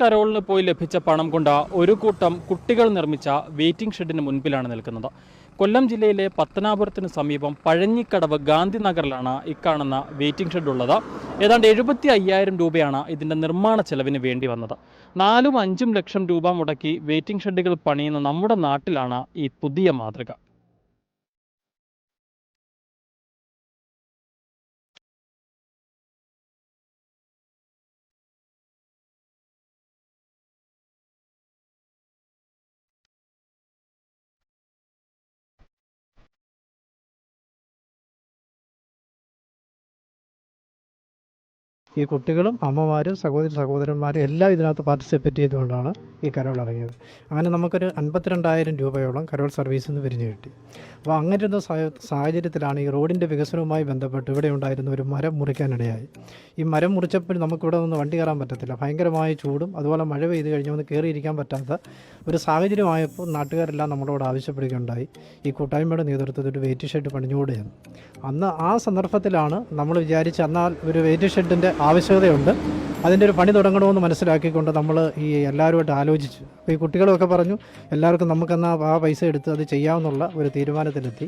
കരോളിന് പോയി ലഭിച്ച പണം കൊണ്ട് ഒരു കൂട്ടം കുട്ടികൾ നിർമ്മിച്ച വെയിറ്റിംഗ് ഷെഡിന് മുൻപിലാണ് നിൽക്കുന്നത്. കൊല്ലം ജില്ലയിലെ പത്തനാപുരത്തിന് സമീപം പഴഞ്ഞിക്കടവ് ഗാന്ധിനഗറിലാണ് ഇക്കാണുന്ന വെയിറ്റിംഗ് ഷെഡ് ഉള്ളത്. ഏതാണ്ട് എഴുപത്തി അയ്യായിരം രൂപയാണ് ഇതിന്റെ നിർമ്മാണ ചെലവിന് വേണ്ടി വന്നത്. നാലും അഞ്ചും ലക്ഷം രൂപ മുടക്കി വെയിറ്റിംഗ് ഷെഡുകൾ പണിയുന്ന നമ്മുടെ നാട്ടിലാണ് ഈ പുതിയ മാതൃക. ഈ കുട്ടികളും അമ്മമാരും സഹോദരി സഹോദരന്മാരും എല്ലാം ഇതിനകത്ത് പാർട്ടിസിപ്പേറ്റ് ചെയ്തുകൊണ്ടാണ് ഈ കരോൾ ഇറങ്ങിയത്. അങ്ങനെ നമുക്കൊരു അൻപത്തിരണ്ടായിരം രൂപയോളം കരോൾ സർവീസിൽ നിന്ന് പിരിഞ്ഞു കിട്ടി. അപ്പോൾ അങ്ങനെ ഒരു സാഹ- സാഹചര്യത്തിലാണ് ഈ റോഡിന്റെ വികസനവുമായി ബന്ധപ്പെട്ട് ഇവിടെ ഉണ്ടായിരുന്ന ഒരു മരം മുറിക്കാനിടയായി ഈ മരം മുറിച്ചപ്പോൾ നമുക്കിവിടെ നിന്ന് വണ്ടി കയറാൻ പറ്റത്തില്ല. ഭയങ്കരമായ ചൂടും അതുപോലെ മഴ പെയ്ത് കഴിഞ്ഞാൽ ഒന്ന് കയറിയിരിക്കാൻ പറ്റാത്ത ഒരു സാഹചര്യമായപ്പോൾ നാട്ടുകാരെല്ലാം നമ്മളോട് ആവശ്യപ്പെടുകയുണ്ടായി. ഈ കൂട്ടായ്മയുടെ നേതൃത്വത്തിൽ ഒരു വെയിറ്റ് ഷെഡ് പണിഞ്ഞുകൂടെയാണ് അന്ന് ആ സന്ദർഭത്തിലാണ് നമ്മൾ വിചാരിച്ച് എന്നാൽ ഒരു വെയിറ്റ് ഷെഡിന്റെ ആവശ്യകതയുണ്ട്. അതിന്റെ ഒരു പണി തുടങ്ങണമെന്ന് മനസ്സിലാക്കിക്കൊണ്ട് നമ്മൾ ഈ എല്ലാവരുമായിട്ട് ആലോചിച്ചു. അപ്പോൾ ഈ കുട്ടികളൊക്കെ പറഞ്ഞു എല്ലാവർക്കും നമുക്കെന്നാൽ ആ പൈസ എടുത്ത് അത് ചെയ്യാമെന്നുള്ള ഒരു തീരുമാനത്തിലെത്തി.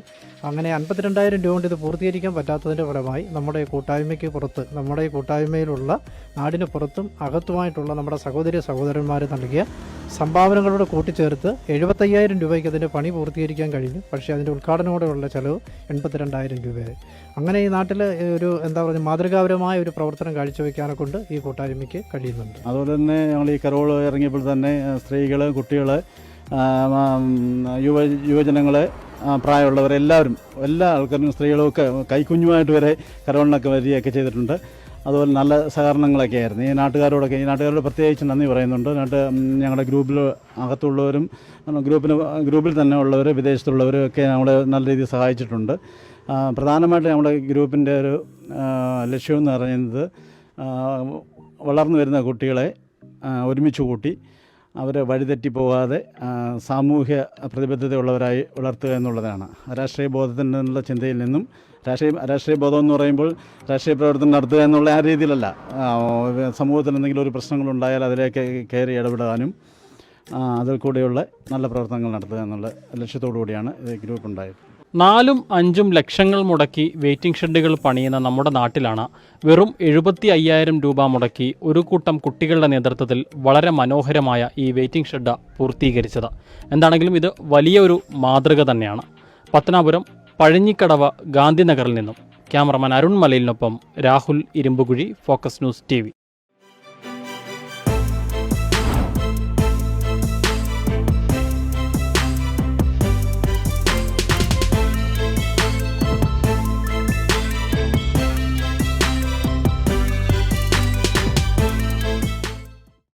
അങ്ങനെ അൻപത്തിരണ്ടായിരം രൂപ കൊണ്ട് ഇത് പൂർത്തീകരിക്കാൻ പറ്റാത്തതിന്റെ ഫലമായി നമ്മുടെ കൂട്ടായ്മയ്ക്ക് പുറത്ത് നമ്മുടെ ഈ കൂട്ടായ്മയിലുള്ള നാടിന് പുറത്തും അകത്തുമായിട്ടുള്ള നമ്മുടെ സഹോദരി സഹോദരന്മാർ നൽകിയ സംഭാവനകളോട് കൂട്ടിച്ചേർത്ത് എഴുപത്തയ്യായിരം രൂപയ്ക്ക് അതിന്റെ പണി പൂർത്തീകരിക്കാൻ കഴിഞ്ഞു. പക്ഷേ അതിന്റെ ഉദ്ഘാടനത്തോടെയുള്ള ചെലവ് എൺപത്തിരണ്ടായിരം രൂപയായി. അങ്ങനെ ഈ നാട്ടിൽ ഒരു എന്താ പറയുക മാതൃകാപരമായ ഒരു പ്രവർത്തനം കാഴ്ചവെക്കാനെ കൊണ്ട് ഈ കൂട്ടായ്മയ്ക്ക് കഴിയുന്നുണ്ട്. അതുപോലെ തന്നെ ഞങ്ങൾ ഈ കരോൾ ഇറങ്ങിയപ്പോൾ തന്നെ സ്ത്രീകൾ കുട്ടികൾ യുവ യുവജനങ്ങൾ പ്രായമുള്ളവർ എല്ലാവരും എല്ലാ ആൾക്കാരും സ്ത്രീകളുമൊക്കെ കൈക്കുഞ്ഞുമായിട്ട് വരെ കരോളിനൊക്കെ വരികയൊക്കെ ചെയ്തിട്ടുണ്ട്. അതുപോലെ നല്ല സഹകരണങ്ങളൊക്കെ ആയിരുന്നു. ഈ നാട്ടുകാരോടൊക്കെ ഈ നാട്ടുകാരോട് പ്രത്യേകിച്ച് നന്ദി പറയുന്നുണ്ട്. നാട്ട് ഞങ്ങളുടെ ഗ്രൂപ്പിൽ അകത്തുള്ളവരും ഗ്രൂപ്പിന് ഗ്രൂപ്പിൽ തന്നെ ഉള്ളവർ വിദേശത്തുള്ളവരും ഒക്കെ നമ്മളെ നല്ല രീതിയിൽ സഹായിച്ചിട്ടുണ്ട്. പ്രധാനമായിട്ട് നമ്മുടെ ഗ്രൂപ്പിന്റെ ഒരു ലക്ഷ്യമെന്ന് പറയുന്നത് വളർന്നു വരുന്ന കുട്ടികളെ ഒരുമിച്ച് കൂട്ടി അവരെ വഴിതെറ്റി പോകാതെ ആ, സാമൂഹ്യ പ്രതിബദ്ധതയുള്ളവരായി വളർത്തുക എന്നുള്ളതാണ്. രാഷ്ട്രീയ ബോധത്തിൽ നിന്നുള്ള ചിന്തയിൽ നിന്നും രാഷ്ട്രീയ രാഷ്ട്രീയ ബോധം എന്ന് പറയുമ്പോൾ രാഷ്ട്രീയ പ്രവർത്തനം നടത്തുക എന്നുള്ള ആ രീതിയിലല്ല. സമൂഹത്തിൽ എന്തെങ്കിലും ഒരു പ്രശ്നങ്ങളുണ്ടായാൽ അതിലേക്ക് കയറി ഇടപെടാനും അതിൽ കൂടെയുള്ള നല്ല പ്രവർത്തനങ്ങൾ നടത്തുക എന്നുള്ള ലക്ഷ്യത്തോടു കൂടിയാണ് ഗ്രൂപ്പ് ഉണ്ടായത്. നാലും അഞ്ചും ലക്ഷങ്ങൾ മുടക്കി വെയിറ്റിംഗ് ഷെഡുകൾ പണിയുന്ന നമ്മുടെ നാട്ടിലാണ് വെറും എഴുപത്തി അയ്യായിരം രൂപ മുടക്കി ഒരു കൂട്ടം കുട്ടികളുടെ നേതൃത്വത്തിൽ വളരെ മനോഹരമായ ഈ വെയിറ്റിംഗ് ഷെഡ് പൂർത്തീകരിച്ചത്. എന്താണെങ്കിലും ഇത് വലിയൊരു മാതൃക തന്നെയാണ്. പത്തനാപുരം പഴഞ്ഞിക്കടവ് ഗാന്ധിനഗറിൽ നിന്നും. Cameraman Arun മലയിലിനൊപ്പം Rahul Irumbukuzhi focus news T